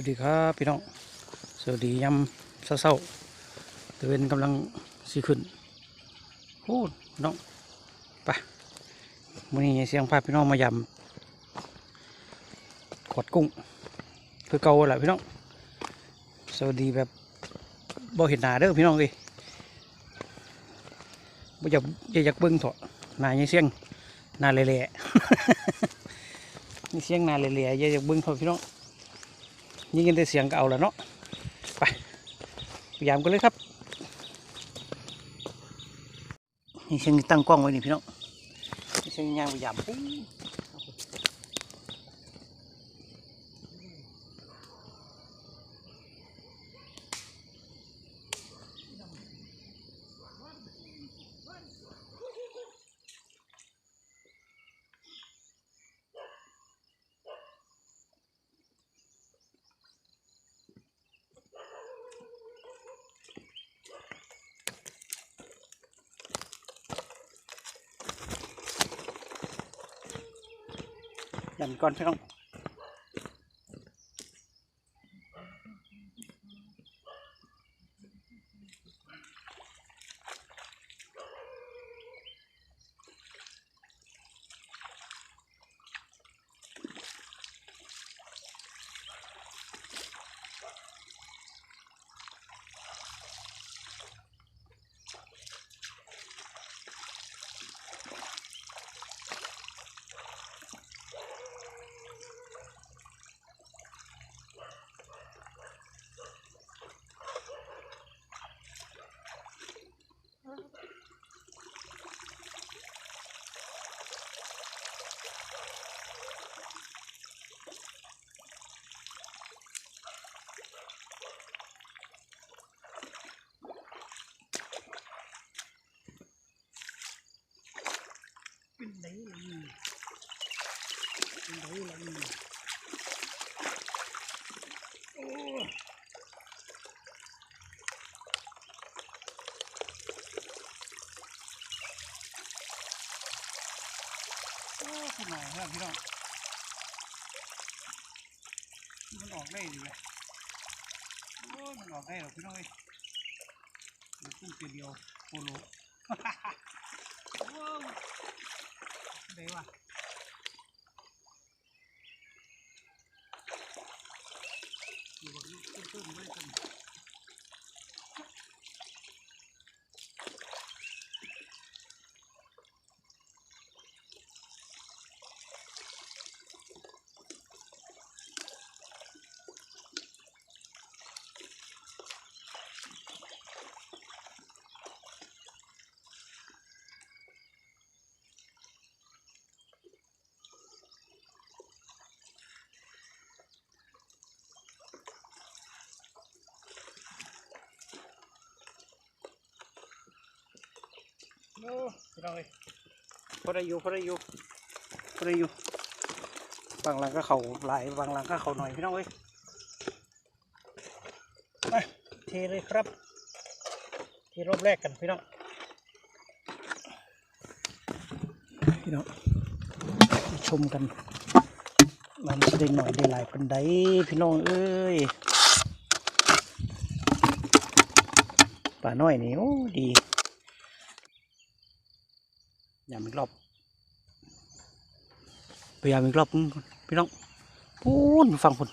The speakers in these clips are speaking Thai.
วัสดีครับพี่น้อง สวัสดียาเศร้าๆตะเวนกำลังสีขึ้นโอ้น้องไปมื้อนี้เสียงพาพี่น้องมายำขอดกุ้ง คือเก่าแหละพี่น้อง สวัสดีแบบบ่เห็นหน้าเด้อพี่น้องเลยบ่อยากอยาอยากเบิ่งเถอะหน้ายังเสียงหน้าเละๆนี่เสียงหน้าเละๆอยาอยากเบิ่งเถอะพี่น้อง ยิ่งยินได้เสียงก็เอาแล้วเนาะไปยามกันเลยครับนี่เชียงตั้งกล้องไว้นี่พี่น้องเชียงยางพยายาม ยันก่อนพี่น้อง เป็นไดล่ะนี่เป็นไดล่ะนี่โอ้โอ้ขนาดครับพี่น้องมันออกได้ดีเลยโอ้มันออกได้หรอพี่น้องเอ้ยเดี๋ยวกุ้งเดียวโคโล โอ้ยได้ว่ะอยู่กับลูกต้นๆไว้กัน โอ้พี่น้องเอ้ยพอได้อยู่พอได้อยู่พอได้อยู่บางหลังก็เขาหลายบางหลังก็เขาหน่อยพี่น้องเอ้ยมาเทเลยครับเทรอบแรกกันพี่น้องพี่น้องมาชมกันมันจะได้หน่อยได้หลายปันไดพี่น้องเอ้ยป่าน้อยนี่โอ้ดี ยามอีกรอบพยายามอีกรอบพี่น้องพูนฟังคน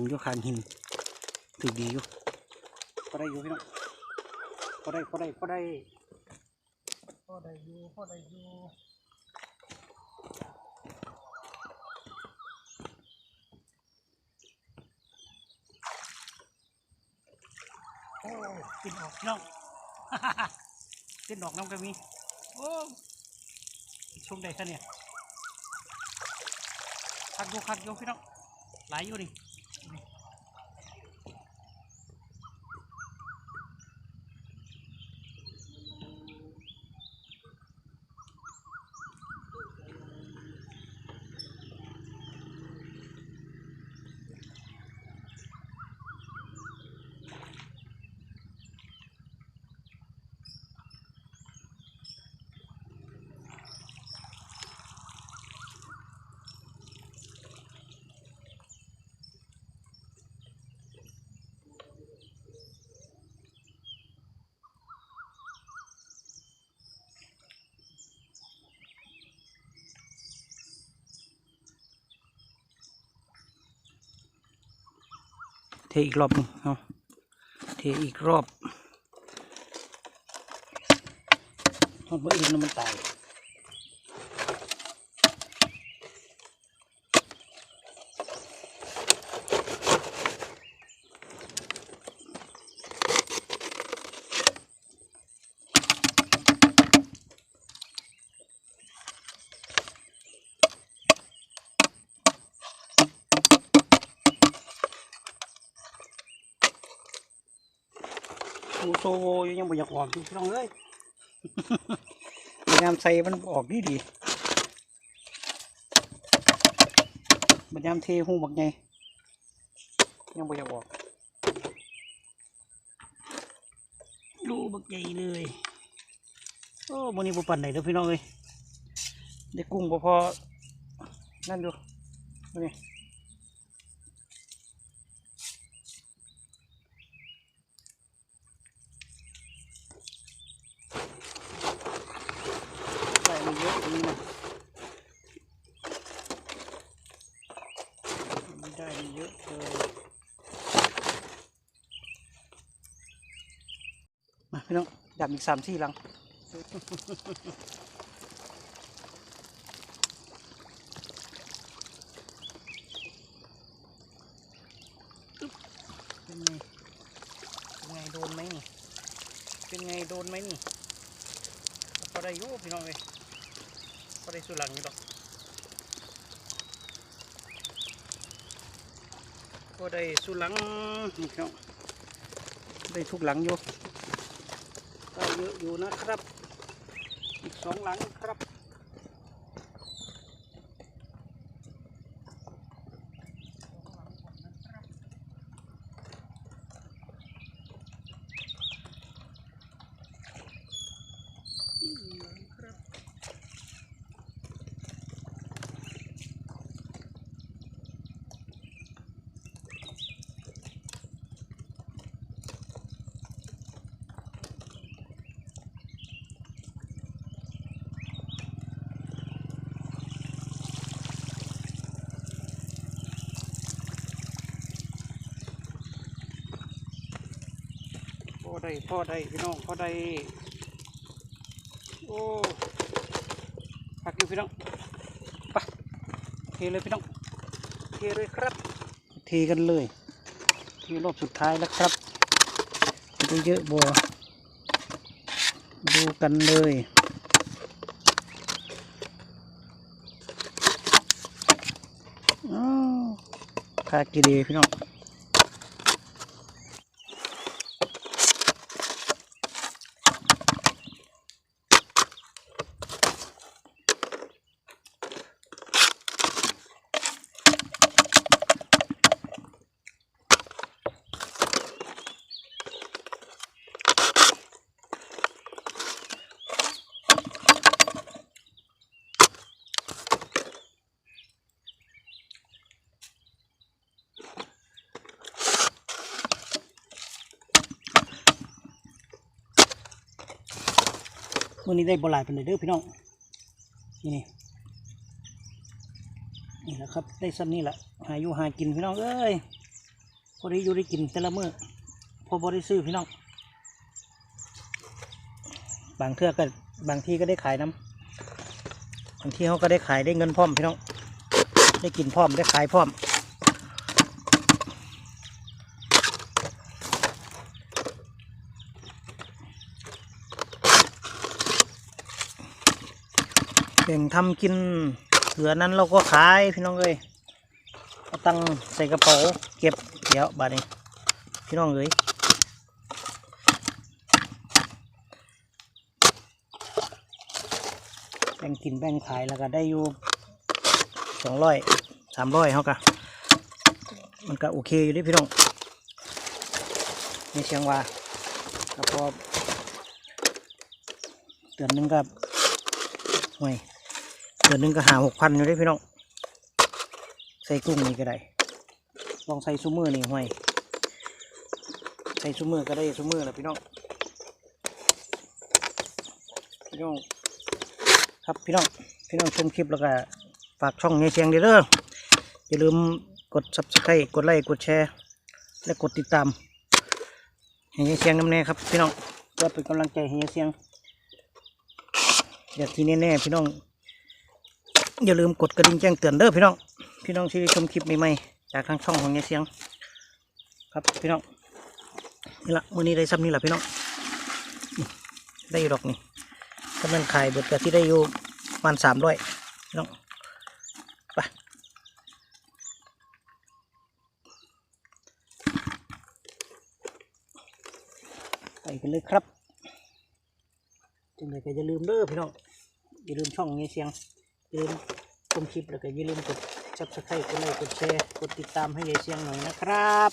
ดังอยู่คางหินถือดีอยู่พอได้อยู่พี่น้องพอได้พอได้พอได้พอได้อยู่พอได้อยู่โอ้กินออกน้องกินออกน้ำก็มีโอ้ชุ่มได้ซะเนี่ยคักอยู่คักอยู่พี่น้องหลายอยู่นี่ เทอีกรอบหนึงเนาเทอีกรอบทอดบะอื่นแล้วมันตาย โซโวอยู่ยังบ่อยากออกพี่น้องเอ้ยพยายามใส่มันออกดีดีพยายามเทหูบักไงยังบ่อยากออกดูบักใหญ่เลยโอ้มันนี้บ่ปั่นไหนเด้อพี่น้องเอ้ยได้กุ้งพอนั่นดูนี่ใส่มันเยอะตรงนี้นะมันได้มัน เยอะเลยมาพี่น้องดับอีกสามที่หลังเป็นไงเป็นไงโดนไหมนี่ เป็นไงโดนไหมนี่พอได้ยู่พี่น้องเลยพอได้สุหลังอยู่ดอก ก็ได้สุหลังนี่ครับได้ทุกหลังอยู่ก็เยอะอยู่นะครับ อีกสองหลังครับ พ่อได้พอได้พี่น้องพ่อได้โอ้พักอยู่พี่น้องไปเทเลยพี่น้องเทเลยครับ เทกันเลยเทรอบสุดท้ายแล้วครับจะเยอะบัวดูกันเลยอ้าวคากีดีพี่น้อง มื่อนี้ได้บหลายเป็นเด้อพี่น้อง นี่นี่นี่แหละครับ ได้ซ้ำนี่แหละหาอยู่หากินพี่น้องเอ้ยพอได้อยู่ได้กินแต่ละมื้อพอบได้ซื้อพี่น้อง บางเทือก็บางที่ก็ได้ขายน้ำบางที่เขาก็ได้ขายได้เงินพร้อมพี่น้อง ได้กินพร้อมได้ขายพร้อม แบ่งทำกินเหลือนั้นเราก็ขายพี่น้องเอ้ยเอาตังใส่กระเป๋าเก็บเดี๋ยวบาดนี้พี่น้องเอ้ยแบ่งกินแบ่งขายแล้วก็ได้อยู่สองร้อยสามร้อยเขากะมันก็โอเคอยู่ดิพี่น้องในเชียงว่าแล้วพอเดือนหนึงกับห่วย เดือนหนึงก็หาหกพันอยู่ได้พี่น้องใส่กุ้งนี่ก็ได้ลองใส่ซูมือนี่ห่วยใส่ซูมือก็ได้ซูมือแหละพี่น้องพี่น้องครับพี่น้องพี่น้องชมคลิปแล้วก็ฝากช่องเงยเชียงเด้อเด้ออย่าลืมกด subscribe กดไลค์กดแชร์ และกดติดตามให้เงยเชียงน้ำแน่ครับพี่น้องเพื่อเป็นกำลังใจให้เงยเชียงอย่างที่แน่ๆพี่น้อง อย่าลืมกดกระดิ่งแจ้งเตือนเด้อพี่น้อง พี่น้องที่ชมคลิปใหม่ๆจากทางช่องของยายเสียง ครับพี่น้องนี่ละมื้อนี้ได้ซ้ำนี่แหละพี่น้องได้ดอกนี่ก็มันขายเบิดกะที่ได้อยู่ประมาณสามร้อยพี่น้องไปไปกันเลยครับจังเลยก็อย่าลืมเด้อพี่น้องอย่าลืมช่องนี้เสียง ลืมชมคลิปแล้วก็อย่าลืมกดซับสไครต์กดไลค์กดแชร์กดติดตามให้ยายเสียงหน่อยนะครับ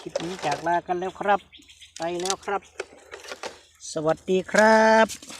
คลิปนี้จากลากันแล้วครับ ไปแล้วครับ สวัสดีครับ